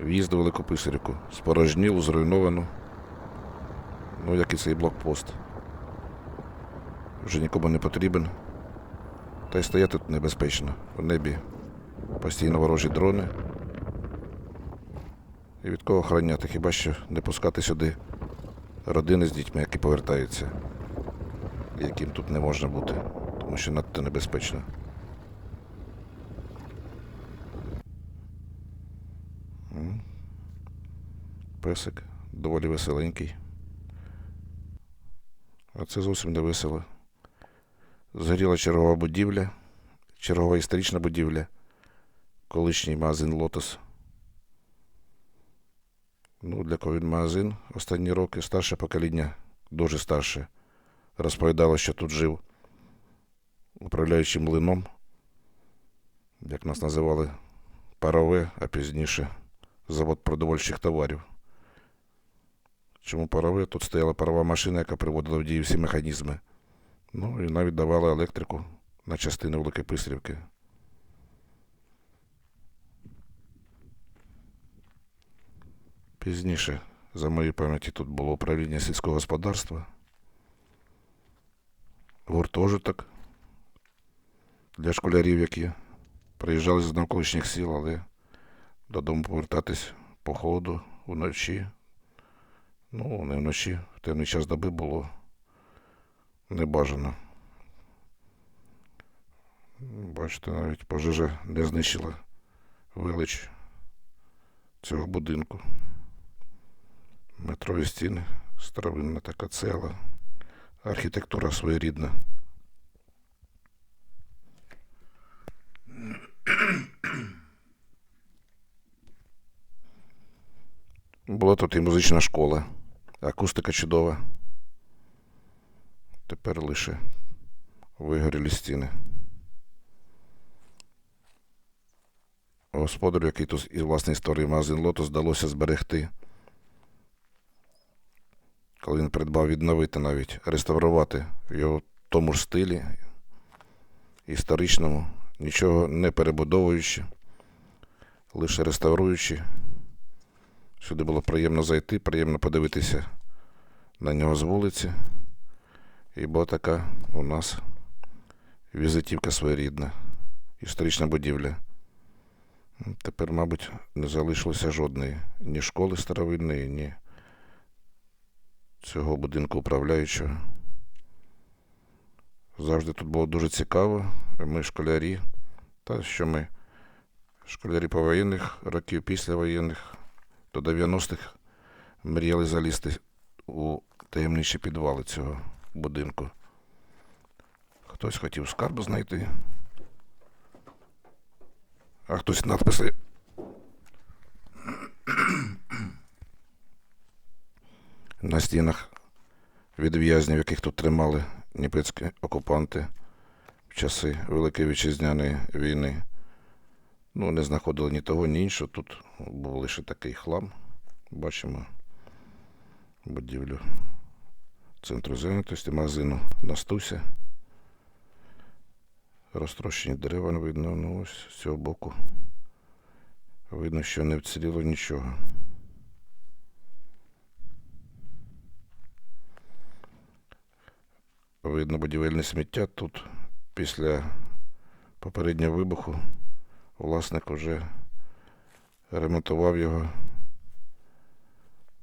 В'їзд у Велику Писарівку. Спорожнілу, зруйновану. Ну, як і цей блокпост. Вже нікому не потрібен. Та й стояти тут небезпечно. У небі постійно ворожі дрони. І від кого охороняти? Хіба що не пускати сюди родини з дітьми, які повертаються, яким тут не можна бути, тому що надто небезпечно. Песик доволі веселенький. А це зовсім не весело. Згоріла чергова будівля, чергова історична будівля, колишній магазин Лотос. Ну, для кого він магазин останні роки старше покоління, дуже старше, розповідало, що тут жив управляючий млином, як нас називали, парове, а пізніше завод продовольчих товарів. Чому парове? Тут стояла парова машина, яка приводила в дію всі механізми. Ну і навіть давала електрику на частини Великої Писарівки. Пізніше, за моєю пам'яті, тут було управління сільського господарства, гуртожиток для школярів, які приїжджали з навколишніх сіл, але додому повертатись по ходу вночі. Ну, не вночі, в темний час доби було небажано. Бачите, навіть пожежа не знищила велич цього будинку. Метрові стіни, старовинна така цела, архітектура своєрідна. Була тут і музична школа, акустика чудова. Тепер лише вигорілі стіни. Господарю, який тут із власної історії магазин Лотос, вдалося зберегти. Коли він придбав відновити навіть, реставрувати в його тому ж стилі історичному, нічого не перебудовуючи, лише реставруючи. Сюди було приємно зайти, приємно подивитися на нього з вулиці. І була така у нас візитівка своєрідна, історична будівля. Тепер, мабуть, не залишилося жодної ні школи старовинної, ні цього будинку управляючого. Завжди тут було дуже цікаво. Ми школярі, та що ми школярі повоєнних років післявоєнних до 90-х мріяли залізти у таємничі підвали цього будинку. Хтось хотів скарб знайти, а хтось надписи. На стінах від в'язнів, яких тут тримали німецькі окупанти в часи Великої Вітчизняної війни. Ну, не знаходили ні того, ні іншого. Тут був лише такий хлам. Бачимо будівлю центру зайнятості, магазину Настуся. Розтрощені дерева не видно, ну ось з цього боку. Видно, що не вціліло нічого. Видно будівельне сміття тут після попереднього вибуху власник вже ремонтував його.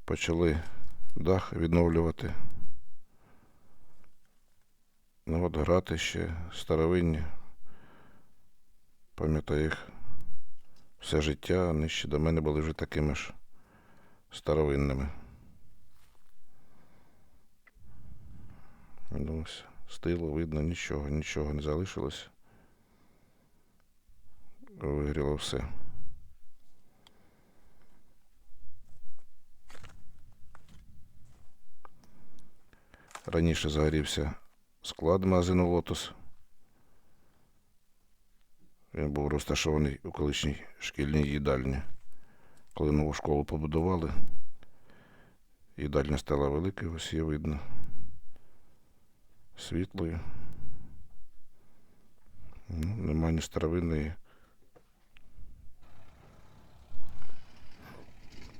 Почали дах відновлювати. Ну от грати ще старовинні. Пам'ятаю їх все життя, вони ще до мене були вже такими ж старовинними. Ну, ось, стилу видно, нічого, нічого не залишилось. Вигріло все. Раніше загорівся склад магазину Лотос. Він був розташований у колишній шкільній їдальні. Коли нову школу побудували, їдальня стала великою, ось є видно. Світлою. Ну, немає ні старовинної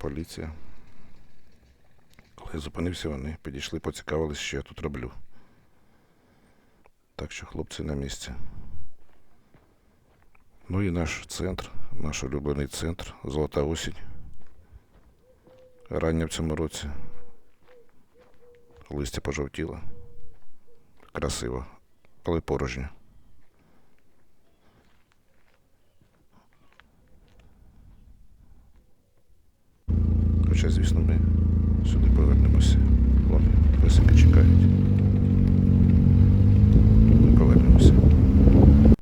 поліція. Коли я зупинився, вони підійшли, поцікавились, що я тут роблю. Так що хлопці на місці. Ну і наш центр, наш улюблений центр, Золота осінь. Рання в цьому році. Листя пожовтіло. Красиво, але порожньо. Хоча, звісно, ми сюди повернемося. Вони песики чекають.